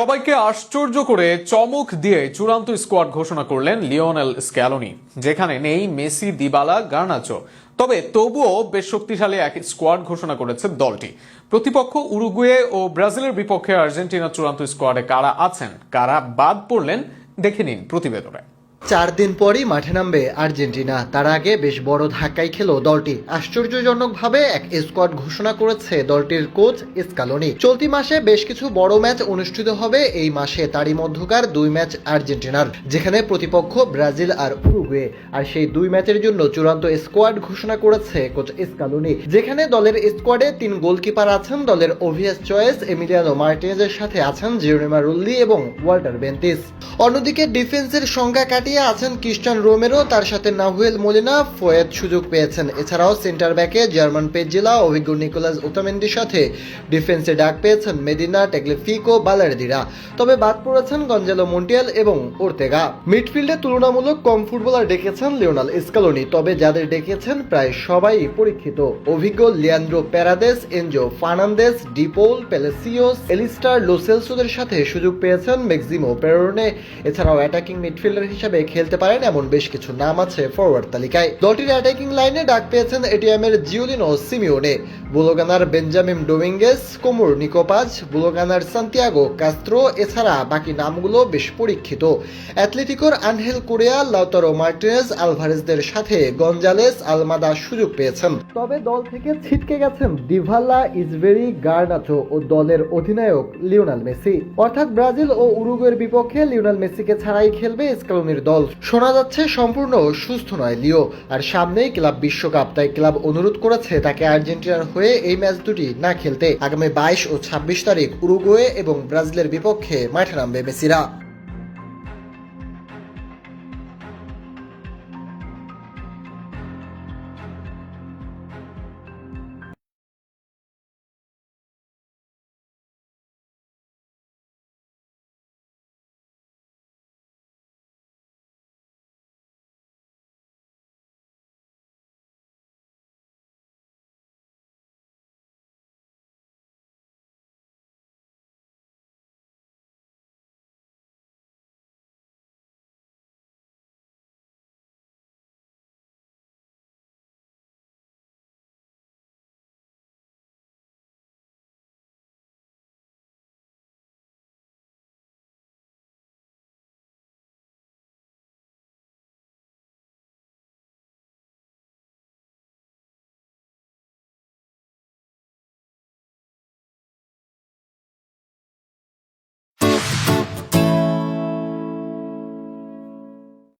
সবাইকে আশ্চর্য করে চমক দিয়ে চূড়ান্ত স্কোয়াড ঘোষণা করলেন লিওনেল স্ক্যালোনি, যেখানে নেই মেসি, দিবালা, গার্নাচো। তবে তবুও বেশ শক্তিশালী এক স্কোয়াড ঘোষণা করেছে দলটি। প্রতিপক্ষ উরুগুয়ে ও ব্রাজিলের বিপক্ষে আর্জেন্টিনা চূড়ান্ত স্কোয়াডে কারা আছেন, কারা বাদ পড়লেন, দেখে নিন প্রতিবেদনে। চার দিন পরই মাঠে নামবে আর্জেন্টিনা। তার আগে বেশ বড় ধাক্কাই খেল দলটি। আশ্চর্যজনকভাবে এক স্কোয়াড ঘোষণা করেছে দলটির কোচ স্কালোনি। চলতি মাসে বেশ কিছু বড় ম্যাচ অনুষ্ঠিত হবে এই মাসে, তারই মধ্যকার দুই ম্যাচ আর্জেন্টিনার, যেখানে প্রতিপক্ষ ব্রাজিল আর উরুগুয়ে। আর সেই দুই ম্যাচের জন্য চূড়ান্ত স্কোয়াড ঘোষণা করেছে কোচ স্কালোনি, যেখানে দলের স্কোয়াডে তিন গোলকিপার আছেন দলের ওভিয়াস চয়েস, এমিলিয়ানো মার্টিনেজের সাথে আছেন জিরোনিমা রুল্লি এবং ওয়াল্টার বেন্টিস অন্যদিকে ডিফেন্সের সংখ্যা কাটিয়ে আছেন ক্রিস্টান রোমেরো তার সাথে নাহুয়েল মোলিনা ফয়েদ সুযোগ পেয়েছেন। এছাড়াও সেন্টার ব্যাকে জার্মান পেজিলা অভিজ্ঞ নিকোলাস ওতামেন্ডির সাথে ডিফেন্সে ডাক পেয়েছেন মেদিনা টেগলেফিকো বালারদিরা। তবে বাদ পড়েছেন গঞ্জালো মন্টিয়াল এবং ওর্তেগা। মিডফিল্ডে তুলনামূলক কম ফুটবলার ডেকেছেন লিওনাল স্কালোনি তবে যাদের ডেকেছেন প্রায় সবাই পরীক্ষিত। অভিজ্ঞ Leandro Paredes Enzo Fernandez, De Paul Palacios, Allister লোসেলসোদের সাথে সুযোগ পেয়েছেন মেক্সিমো প্রেরণে এছাড়াও অ্যাটাকিং মিডফিল্ডার হিসেবে খেলতে পারেন এমন বেশ কিছু নাম আছে ফরওয়ার্ড তালিকায়। দলটির অ্যাটাকিং লাইনে ডাক পেয়েছেন এটিএম এর এটিএমের ও সিমিওনে। বুলোগানার বেঞ্জামিন ডোমিঙ্গেস, কোমর নিকোপাজ, বুলোগানার সান্তিয়াগো কাস্ত্রো, এছাড়া বাকি নামগুলো বেশ পরীক্ষিত। অ্যাথলেটিকোর আনহেল কোরিয়া, লাউতারো মার্টিনেজ, আলভারেজদের সাথে গঞ্জালেস আলমাদা সুযোগ পেয়েছেন। তবে দল থেকে ছিটকে গেছেন ডিভাল্লা ইজবেরি গার্নাচো ও দলের অধিনায়ক লিওনাল মেসি। অর্থাৎ ব্রাজিল ও উরুগুয়ের বিপক্ষে লিওনাল মেসিকে ছাড়াই খেলবে স্কালোনির দল। শোনা যাচ্ছে, সম্পূর্ণ সুস্থ নয় লিও। আর সামনেই ক্লাব বিশ্বকাপ, তাই ক্লাব অনুরোধ করেছে তাকে আর্জেন্টিনার হয়ে এই ম্যাচ দুটি না খেলতে আগামী বাইশ ও ছাব্বিশ তারিখ উরুগুয়ে এবং ব্রাজিলের বিপক্ষে মাঠে নামবে মেসিরা।